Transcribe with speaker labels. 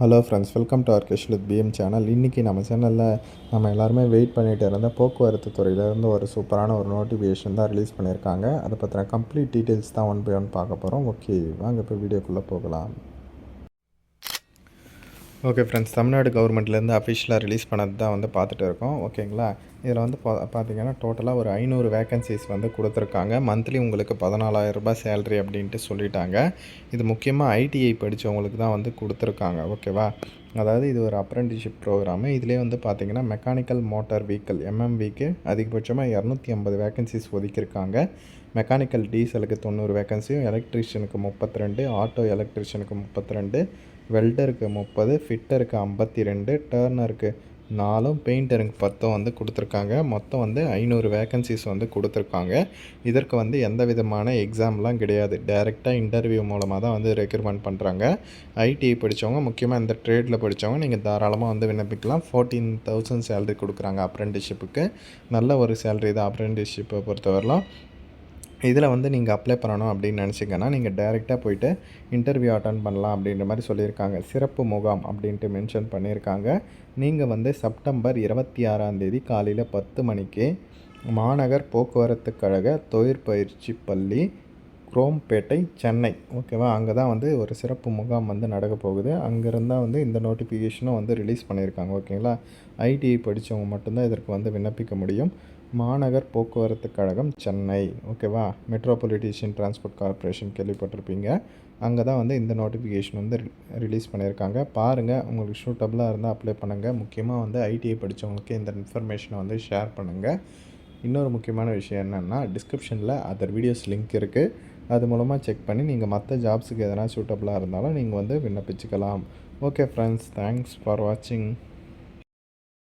Speaker 1: Hello friends welcome to our with PM channel இன்றைக்கி நம்ம சேனலில் நம்ம எல்லாருமே வெயிட் பண்ணிகிட்டு இருந்த போக்குவரத்து துறையிலேருந்து ஒரு சூப்பரான ஒரு நோட்டிஃபிகேஷன் தான் ரிலீஸ் பண்ணியிருக்காங்க. அதை பற்றின கம்ப்ளீட் டீட்டெயில்ஸ் தான் ஒன் பை ஒன் பார்க்க போகிறோம் ஓகே வாங்க இப்போ வீடியோக்குள்ளே போகலாம். ஓகே ஃப்ரெண்ட்ஸ் தமிழ்நாடு கவர்மெண்ட்லேருந்து அஃபிஷியலாக ரிலீஸ் பண்ணது தான் வந்து பார்த்துட்டு இருக்கோம். ஓகேங்களா இதில் வந்து பா பார்த்தீங்கன்னா டோட்டலாக ஒரு ஐநூறு வேகன்சிஸ் வந்து கொடுத்துருக்காங்க. மந்த்லி உங்களுக்கு பதினாலாயிரம் ரூபாய் சேலரி அப்படின்ட்டு சொல்லிட்டாங்க. இது முக்கியமாக ஐடிஐ படித்தவங்களுக்கு தான் வந்து கொடுத்துருக்காங்க. ஓகேவா அதாவது இது ஒரு அப்ரெண்டிஷிப் ப்ரோக்ராமு இதிலே வந்து பார்த்தீங்கன்னா மெக்கானிக்கல் மோட்டார் வெஹிக்கல் எம்எம்விக்கு அதிகபட்சமாக இரநூத்தி ஐம்பது வேகன்சிஸ் ஒதுக்கியிருக்காங்க. மெக்கானிக்கல் டீசலுக்கு தொண்ணூறு வேகன்சியும் எலக்ட்ரிஷியனுக்கு முப்பத்தி ரெண்டு ஆட்டோ எலக்ட்ரிஷியனுக்கு முப்பத்தி ரெண்டு வெல்டருக்கு முப்பது ஃபிட்டருக்கு ஐம்பத்தி ரெண்டு டேர்னருக்கு நாலும் பெயிண்டருக்கு பத்தும் வந்து கொடுத்துருக்காங்க. மொத்தம் வந்து ஐநூறு வேக்கன்சிஸ் வந்து கொடுத்துருக்காங்க. இதற்கு வந்து எந்த விதமான எக்ஸாம்லாம் கிடையாது. டைரெக்டாக இன்டர்வியூ மூலமாக தான் வந்து ரெக்ரூட்மெண்ட் பண்ணுறாங்க ஐடிஐ படித்தவங்க முக்கியமாக இந்த ட்ரேடில் படித்தவங்க நீங்கள் தாராளமாக வந்து விண்ணப்பிக்கலாம். ஃபோர்டீன் தௌசண்ட் சேலரி கொடுக்குறாங்க அப்ரெண்டிஷிப்புக்கு நல்ல ஒரு சேலரி தான் அப்ரெண்டிஷிப்பை பொறுத்தவரைலாம் இதில் வந்து நீங்கள் அப்ளை பண்ணணும் அப்படின்னு நினச்சிங்கன்னா நீங்கள் டைரெக்டாக போயிட்டு இன்டர்வியூ அட்டன் பண்ணலாம் அப்படின்ற மாதிரி சொல்லியிருக்காங்க. சிறப்பு முகாம் அப்படின்ட்டு மென்ஷன் பண்ணியிருக்காங்க. நீங்கள் வந்து செப்டம்பர் இருபத்தி ஆறாந்தேதி காலையில் பத்து மணிக்கு மாநகர் போக்குவரத்து கழக தொழிற்பயிற்சி பள்ளி குரோம்பேட்டை சென்னை. ஓகேவா அங்கே தான் வந்து ஒரு சிறப்பு முகாம் வந்து நடக்க போகுது. அங்கேருந்து வந்து இந்த நோட்டிஃபிகேஷனும் வந்து ரிலீஸ் பண்ணியிருக்காங்க. ஓகேங்களா ஐடிஐ படித்தவங்க மட்டும்தான் இதற்கு வந்து விண்ணப்பிக்க முடியும். மாநகர் போக்குவரத்து கழகம் சென்னை. ஓகேவா மெட்ரோபாலிட்டிஷியன் டிரான்ஸ்போர்ட் கார்பரேஷன் கேள்விப்பட்டிருப்பீங்க. அங்கே தான் வந்து இந்த நோட்டிஃபிகேஷன் வந்து ரிலீஸ் பண்ணியிருக்காங்க. பாருங்கள் உங்களுக்கு சூட்டபுளாக இருந்தால் அப்ளை பண்ணுங்கள் முக்கியமாக வந்து ஐடிஐ படித்தவங்களுக்கு இந்த இன்ஃபர்மேஷனை வந்து ஷேர் பண்ணுங்கள் இன்னொரு முக்கியமான விஷயம் என்னென்னா டிஸ்கிரிப்ஷனில் அதர் வீடியோஸ் லிங்க் இருக்குது அது மூலமாக செக் பண்ணி நீங்கள் மற்ற ஜாப்ஸுக்கு எதனா சூட்டபுளாக இருந்தாலும் நீங்கள் வந்து விண்ணப்பிச்சுக்கலாம். ஓகே ஃப்ரெண்ட்ஸ் தேங்க்ஸ் ஃபார் வாட்சிங்